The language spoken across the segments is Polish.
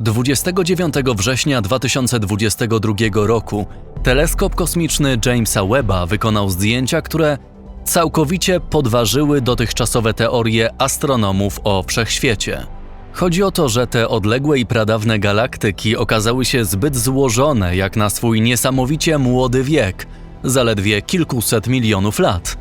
29 września 2022 roku teleskop kosmiczny Jamesa Webba wykonał zdjęcia, które całkowicie podważyły dotychczasowe teorie astronomów o wszechświecie. Chodzi o to, że te odległe i pradawne galaktyki okazały się zbyt złożone jak na swój niesamowicie młody wiek zaledwie kilkuset milionów lat.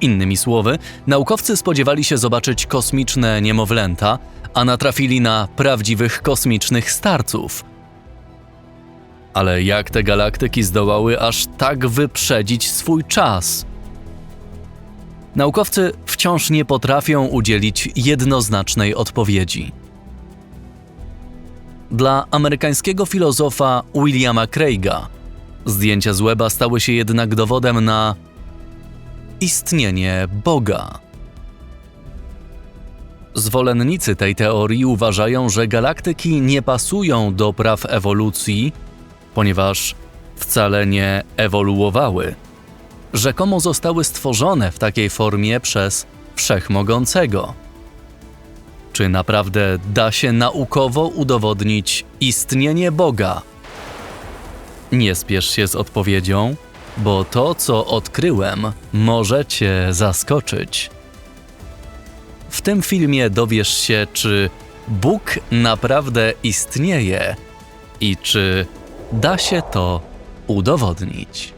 Innymi słowy, naukowcy spodziewali się zobaczyć kosmiczne niemowlęta, a natrafili na prawdziwych kosmicznych starców. Ale jak te galaktyki zdołały aż tak wyprzedzić swój czas? Naukowcy wciąż nie potrafią udzielić jednoznacznej odpowiedzi. Dla amerykańskiego filozofa Williama Craiga zdjęcia z Weba stały się jednak dowodem na istnienie Boga. Zwolennicy tej teorii uważają, że galaktyki nie pasują do praw ewolucji, ponieważ wcale nie ewoluowały. Rzekomo zostały stworzone w takiej formie przez wszechmogącego. Czy naprawdę da się naukowo udowodnić istnienie Boga? Nie spiesz się z odpowiedzią, bo to, co odkryłem, może Cię zaskoczyć. W tym filmie dowiesz się, czy Bóg naprawdę istnieje i czy da się to udowodnić.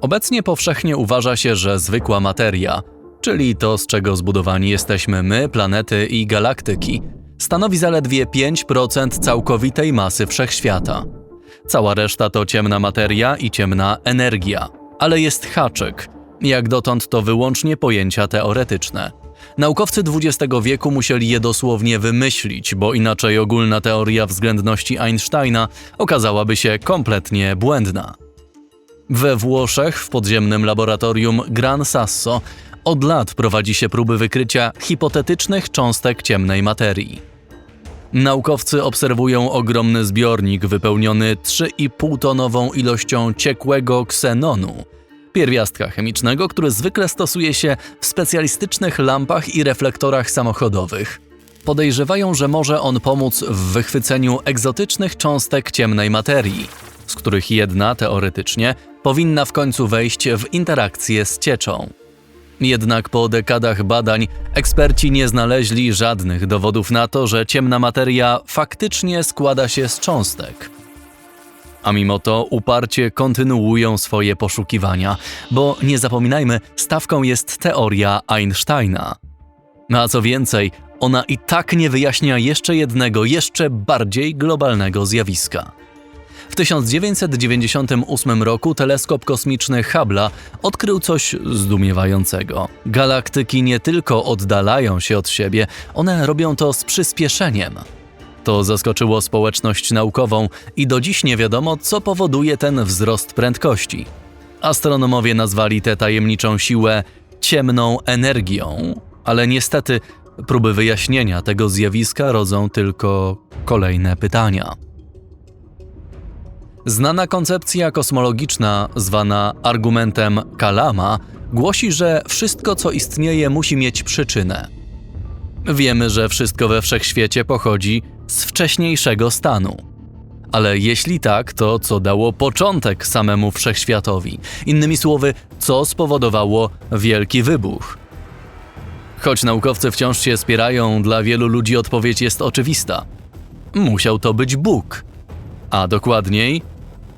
Obecnie powszechnie uważa się, że zwykła materia, czyli to, z czego zbudowani jesteśmy my, planety i galaktyki, stanowi zaledwie 5% całkowitej masy wszechświata. Cała reszta to ciemna materia i ciemna energia. Ale jest haczyk. Jak dotąd to wyłącznie pojęcia teoretyczne. Naukowcy XX wieku musieli je dosłownie wymyślić, bo inaczej ogólna teoria względności Einsteina okazałaby się kompletnie błędna. We Włoszech, w podziemnym laboratorium Gran Sasso, od lat prowadzi się próby wykrycia hipotetycznych cząstek ciemnej materii. Naukowcy obserwują ogromny zbiornik wypełniony 3,5-tonową ilością ciekłego ksenonu, pierwiastka chemicznego, który zwykle stosuje się w specjalistycznych lampach i reflektorach samochodowych. Podejrzewają, że może on pomóc w wychwyceniu egzotycznych cząstek ciemnej materii, z których jedna, teoretycznie, powinna w końcu wejść w interakcję z cieczą. Jednak po dekadach badań eksperci nie znaleźli żadnych dowodów na to, że ciemna materia faktycznie składa się z cząstek. A mimo to uparcie kontynuują swoje poszukiwania, bo nie zapominajmy, stawką jest teoria Einsteina. A co więcej, ona i tak nie wyjaśnia jeszcze jednego, jeszcze bardziej globalnego zjawiska. W 1998 roku teleskop kosmiczny Hubble'a odkrył coś zdumiewającego. Galaktyki nie tylko oddalają się od siebie, one robią to z przyspieszeniem. To zaskoczyło społeczność naukową i do dziś nie wiadomo, co powoduje ten wzrost prędkości. Astronomowie nazwali tę tajemniczą siłę ciemną energią, ale niestety próby wyjaśnienia tego zjawiska rodzą tylko kolejne pytania. Znana koncepcja kosmologiczna, zwana argumentem Kalama, głosi, że wszystko, co istnieje, musi mieć przyczynę. Wiemy, że wszystko we wszechświecie pochodzi z wcześniejszego stanu. Ale jeśli tak, to co dało początek samemu wszechświatowi? Innymi słowy, co spowodowało wielki wybuch? Choć naukowcy wciąż się spierają, dla wielu ludzi odpowiedź jest oczywista. Musiał to być Bóg. A dokładniej,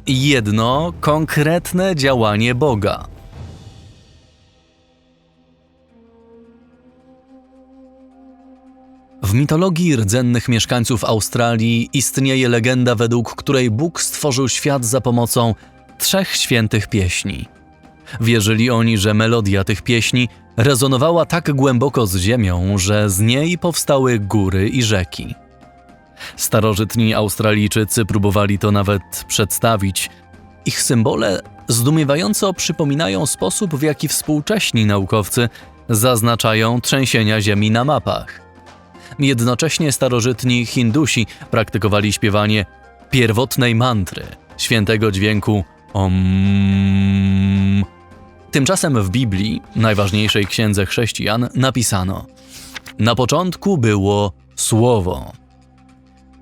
jedno konkretne działanie Boga. W mitologii rdzennych mieszkańców Australii istnieje legenda, według której Bóg stworzył świat za pomocą trzech świętych pieśni. Wierzyli oni, że melodia tych pieśni rezonowała tak głęboko z ziemią, że z niej powstały góry i rzeki. Starożytni Australijczycy próbowali to nawet przedstawić. Ich symbole zdumiewająco przypominają sposób, w jaki współcześni naukowcy zaznaczają trzęsienia ziemi na mapach. Jednocześnie starożytni Hindusi praktykowali śpiewanie pierwotnej mantry, świętego dźwięku Om. Tymczasem w Biblii, najważniejszej księdze chrześcijan, napisano: Na początku było Słowo.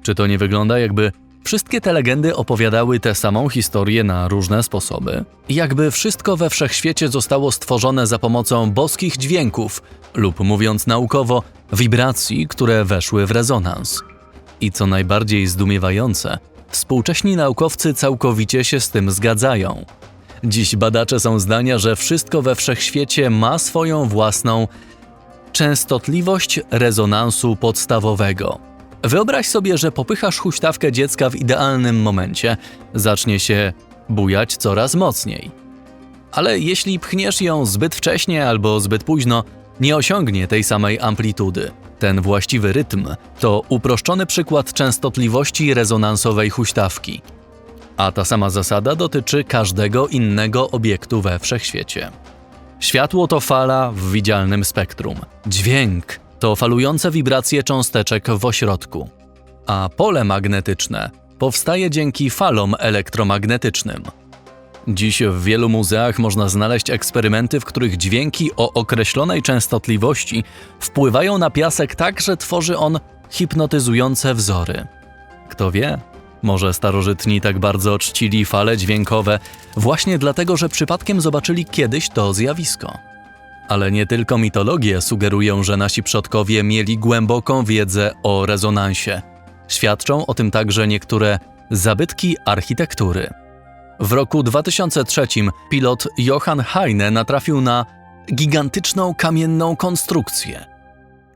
Czy to nie wygląda, jakby wszystkie te legendy opowiadały tę samą historię na różne sposoby? Jakby wszystko we wszechświecie zostało stworzone za pomocą boskich dźwięków, lub mówiąc naukowo, wibracji, które weszły w rezonans. I co najbardziej zdumiewające, współcześni naukowcy całkowicie się z tym zgadzają. Dziś badacze są zdania, że wszystko we wszechświecie ma swoją własną częstotliwość rezonansu podstawowego. Wyobraź sobie, że popychasz huśtawkę dziecka w idealnym momencie, zacznie się bujać coraz mocniej. Ale jeśli pchniesz ją zbyt wcześnie albo zbyt późno, nie osiągnie tej samej amplitudy. Ten właściwy rytm to uproszczony przykład częstotliwości rezonansowej huśtawki. A ta sama zasada dotyczy każdego innego obiektu we wszechświecie. Światło to fala w widzialnym spektrum. Dźwięk to falujące wibracje cząsteczek w ośrodku. A pole magnetyczne powstaje dzięki falom elektromagnetycznym. Dziś w wielu muzeach można znaleźć eksperymenty, w których dźwięki o określonej częstotliwości wpływają na piasek tak, że tworzy on hipnotyzujące wzory. Kto wie, może starożytni tak bardzo czcili fale dźwiękowe właśnie dlatego, że przypadkiem zobaczyli kiedyś to zjawisko. Ale nie tylko mitologie sugerują, że nasi przodkowie mieli głęboką wiedzę o rezonansie. Świadczą o tym także niektóre zabytki architektury. W roku 2003 pilot Johann Heine natrafił na gigantyczną kamienną konstrukcję.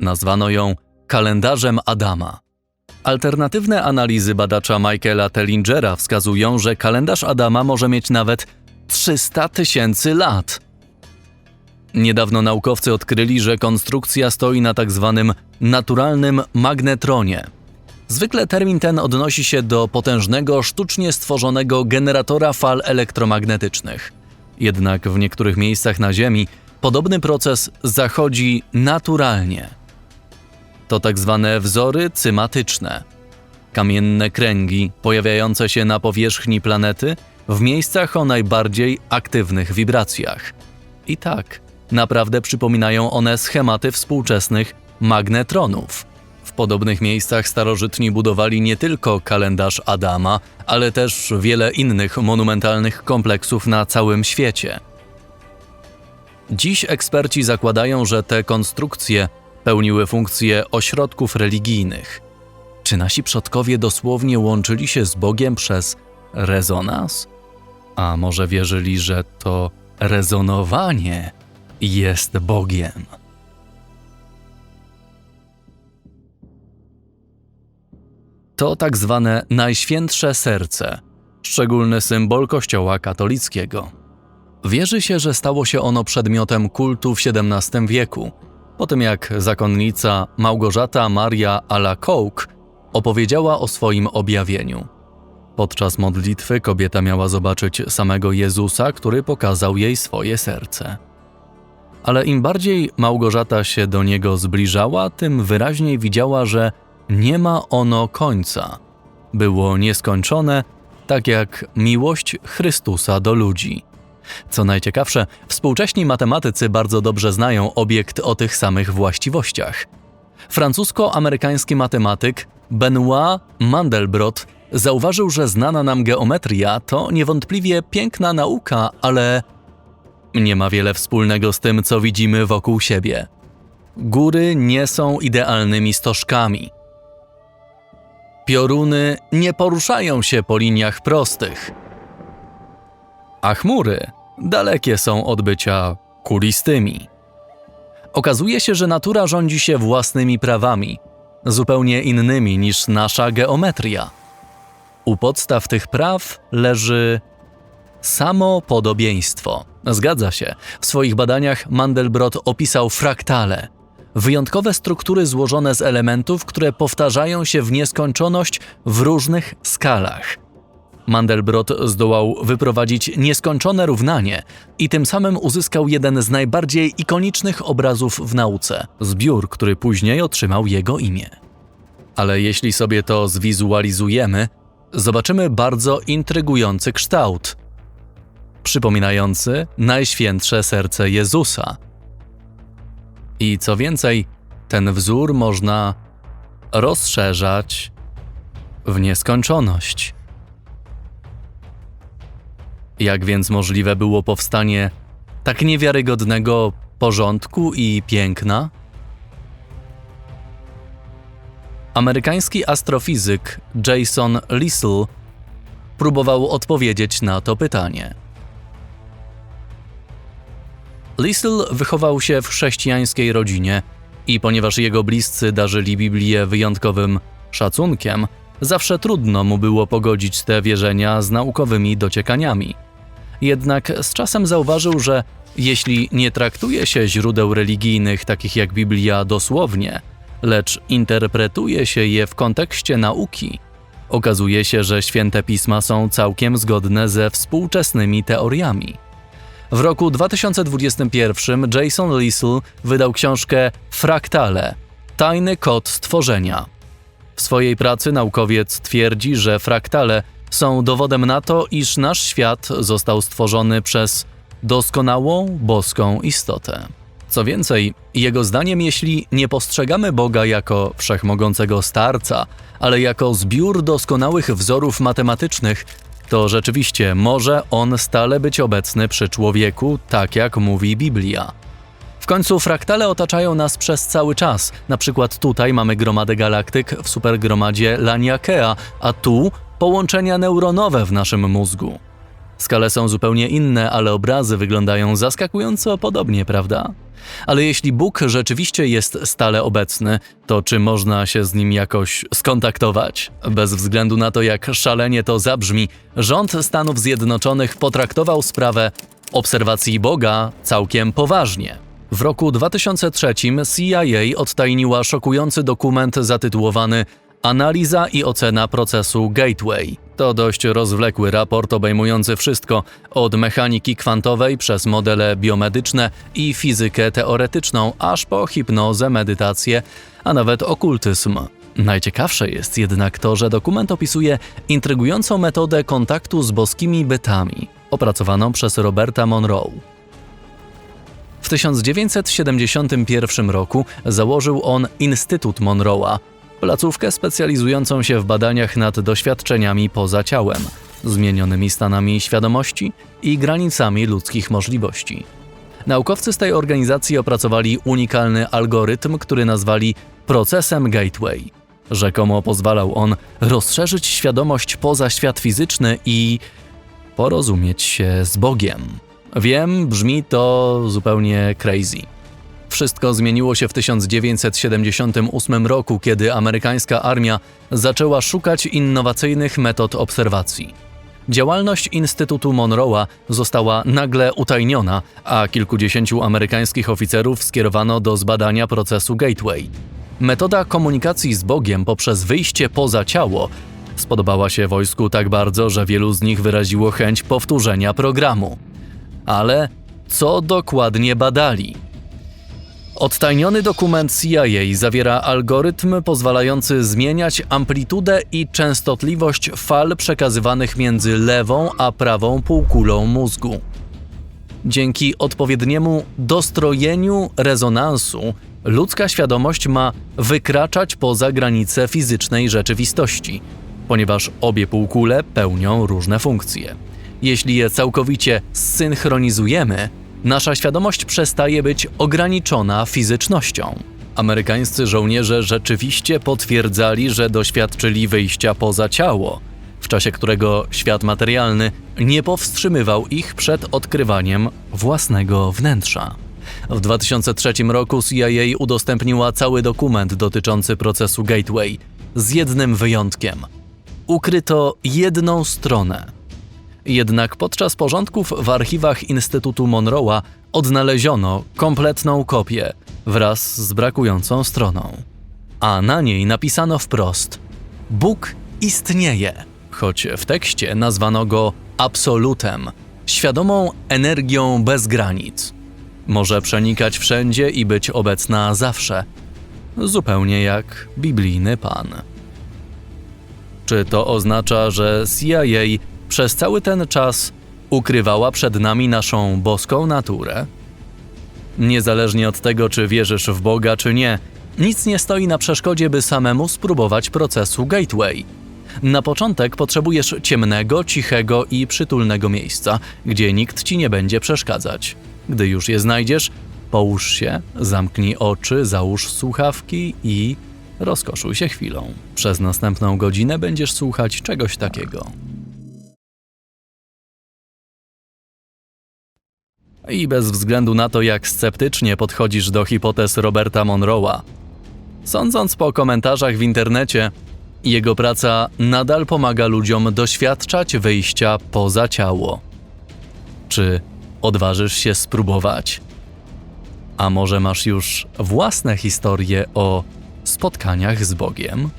Nazwano ją kalendarzem Adama. Alternatywne analizy badacza Michaela Tellingera wskazują, że kalendarz Adama może mieć nawet 300 tysięcy lat. Niedawno naukowcy odkryli, że konstrukcja stoi na tak zwanym naturalnym magnetronie. Zwykle termin ten odnosi się do potężnego, sztucznie stworzonego generatora fal elektromagnetycznych. Jednak w niektórych miejscach na Ziemi podobny proces zachodzi naturalnie. To tak zwane wzory cymatyczne. Kamienne kręgi pojawiające się na powierzchni planety w miejscach o najbardziej aktywnych wibracjach. I tak, naprawdę przypominają one schematy współczesnych magnetronów. W podobnych miejscach starożytni budowali nie tylko kalendarz Adama, ale też wiele innych monumentalnych kompleksów na całym świecie. Dziś eksperci zakładają, że te konstrukcje pełniły funkcje ośrodków religijnych. Czy nasi przodkowie dosłownie łączyli się z Bogiem przez rezonans? A może wierzyli, że to rezonowanie jest Bogiem? To tak zwane Najświętsze Serce, szczególny symbol Kościoła katolickiego. Wierzy się, że stało się ono przedmiotem kultu w XVII wieku, po tym jak zakonnica Małgorzata Maria Alacoque opowiedziała o swoim objawieniu. Podczas modlitwy kobieta miała zobaczyć samego Jezusa, który pokazał jej swoje serce. Ale im bardziej Małgorzata się do niego zbliżała, tym wyraźniej widziała, że nie ma ono końca. Było nieskończone, tak jak miłość Chrystusa do ludzi. Co najciekawsze, współcześni matematycy bardzo dobrze znają obiekt o tych samych właściwościach. Francusko-amerykański matematyk Benoit Mandelbrot zauważył, że znana nam geometria to niewątpliwie piękna nauka, ale nie ma wiele wspólnego z tym, co widzimy wokół siebie. Góry nie są idealnymi stożkami. Pioruny nie poruszają się po liniach prostych. A chmury dalekie są od bycia kulistymi. Okazuje się, że natura rządzi się własnymi prawami, zupełnie innymi niż nasza geometria. U podstaw tych praw leży samo podobieństwo. Zgadza się. W swoich badaniach Mandelbrot opisał fraktale wyjątkowe struktury złożone z elementów, które powtarzają się w nieskończoność w różnych skalach. Mandelbrot zdołał wyprowadzić nieskończone równanie i tym samym uzyskał jeden z najbardziej ikonicznych obrazów w nauce zbiór, który później otrzymał jego imię. Ale jeśli sobie to zwizualizujemy, zobaczymy bardzo intrygujący kształt. Przypominający Najświętsze Serce Jezusa. I co więcej, ten wzór można rozszerzać w nieskończoność. Jak więc możliwe było powstanie tak niewiarygodnego porządku i piękna? Amerykański astrofizyk Jason Lisle próbował odpowiedzieć na to pytanie. Lisle wychował się w chrześcijańskiej rodzinie i ponieważ jego bliscy darzyli Biblię wyjątkowym szacunkiem, zawsze trudno mu było pogodzić te wierzenia z naukowymi dociekaniami. Jednak z czasem zauważył, że jeśli nie traktuje się źródeł religijnych takich jak Biblia dosłownie, lecz interpretuje się je w kontekście nauki, okazuje się, że święte pisma są całkiem zgodne ze współczesnymi teoriami. W roku 2021 Jason Lisle wydał książkę Fraktale Tajny kod stworzenia. W swojej pracy naukowiec twierdzi, że fraktale są dowodem na to, iż nasz świat został stworzony przez doskonałą boską istotę. Co więcej, jego zdaniem, jeśli nie postrzegamy Boga jako wszechmogącego starca, ale jako zbiór doskonałych wzorów matematycznych, to rzeczywiście może on stale być obecny przy człowieku, tak jak mówi Biblia. W końcu fraktale otaczają nas przez cały czas. Na przykład tutaj mamy gromadę galaktyk w supergromadzie Laniakea, a tu połączenia neuronowe w naszym mózgu. Skale są zupełnie inne, ale obrazy wyglądają zaskakująco podobnie, prawda? Ale jeśli Bóg rzeczywiście jest stale obecny, to czy można się z nim jakoś skontaktować? Bez względu na to, jak szalenie to zabrzmi, rząd Stanów Zjednoczonych potraktował sprawę obserwacji Boga całkiem poważnie. W roku 2003 CIA odtajniła szokujący dokument zatytułowany Analiza i ocena procesu Gateway. To dość rozwlekły raport obejmujący wszystko, od mechaniki kwantowej przez modele biomedyczne i fizykę teoretyczną, aż po hipnozę, medytację, a nawet okultyzm. Najciekawsze jest jednak to, że dokument opisuje intrygującą metodę kontaktu z boskimi bytami, opracowaną przez Roberta Monroe. W 1971 roku założył on Instytut Monroe'a, placówkę specjalizującą się w badaniach nad doświadczeniami poza ciałem, zmienionymi stanami świadomości i granicami ludzkich możliwości. Naukowcy z tej organizacji opracowali unikalny algorytm, który nazwali procesem Gateway. Rzekomo pozwalał on rozszerzyć świadomość poza świat fizyczny i porozumieć się z Bogiem. Wiem, brzmi to zupełnie crazy. Wszystko zmieniło się w 1978 roku, kiedy amerykańska armia zaczęła szukać innowacyjnych metod obserwacji. Działalność Instytutu Monroe'a została nagle utajniona, a kilkudziesięciu amerykańskich oficerów skierowano do zbadania procesu Gateway. Metoda komunikacji z Bogiem poprzez wyjście poza ciało spodobała się wojsku tak bardzo, że wielu z nich wyraziło chęć powtórzenia programu. Ale co dokładnie badali? Odtajniony dokument CIA zawiera algorytm pozwalający zmieniać amplitudę i częstotliwość fal przekazywanych między lewą a prawą półkulą mózgu. Dzięki odpowiedniemu dostrojeniu rezonansu ludzka świadomość ma wykraczać poza granice fizycznej rzeczywistości, ponieważ obie półkule pełnią różne funkcje. Jeśli je całkowicie zsynchronizujemy, nasza świadomość przestaje być ograniczona fizycznością. Amerykańscy żołnierze rzeczywiście potwierdzali, że doświadczyli wyjścia poza ciało, w czasie którego świat materialny nie powstrzymywał ich przed odkrywaniem własnego wnętrza. W 2003 roku CIA udostępniła cały dokument dotyczący procesu Gateway, z jednym wyjątkiem. Ukryto jedną stronę. Jednak podczas porządków w archiwach Instytutu Monroe'a odnaleziono kompletną kopię wraz z brakującą stroną. A na niej napisano wprost: Bóg istnieje, choć w tekście nazwano go absolutem, świadomą energią bez granic. Może przenikać wszędzie i być obecna zawsze, zupełnie jak biblijny Pan. Czy to oznacza, że CIA przez cały ten czas ukrywała przed nami naszą boską naturę? Niezależnie od tego, czy wierzysz w Boga, czy nie, nic nie stoi na przeszkodzie, by samemu spróbować procesu Gateway. Na początek potrzebujesz ciemnego, cichego i przytulnego miejsca, gdzie nikt ci nie będzie przeszkadzać. Gdy już je znajdziesz, połóż się, zamknij oczy, załóż słuchawki i rozkoszuj się chwilą. Przez następną godzinę będziesz słuchać czegoś takiego. I bez względu na to, jak sceptycznie podchodzisz do hipotez Roberta Monroe'a, sądząc po komentarzach w internecie, jego praca nadal pomaga ludziom doświadczać wyjścia poza ciało. Czy odważysz się spróbować? A może masz już własne historie o spotkaniach z Bogiem?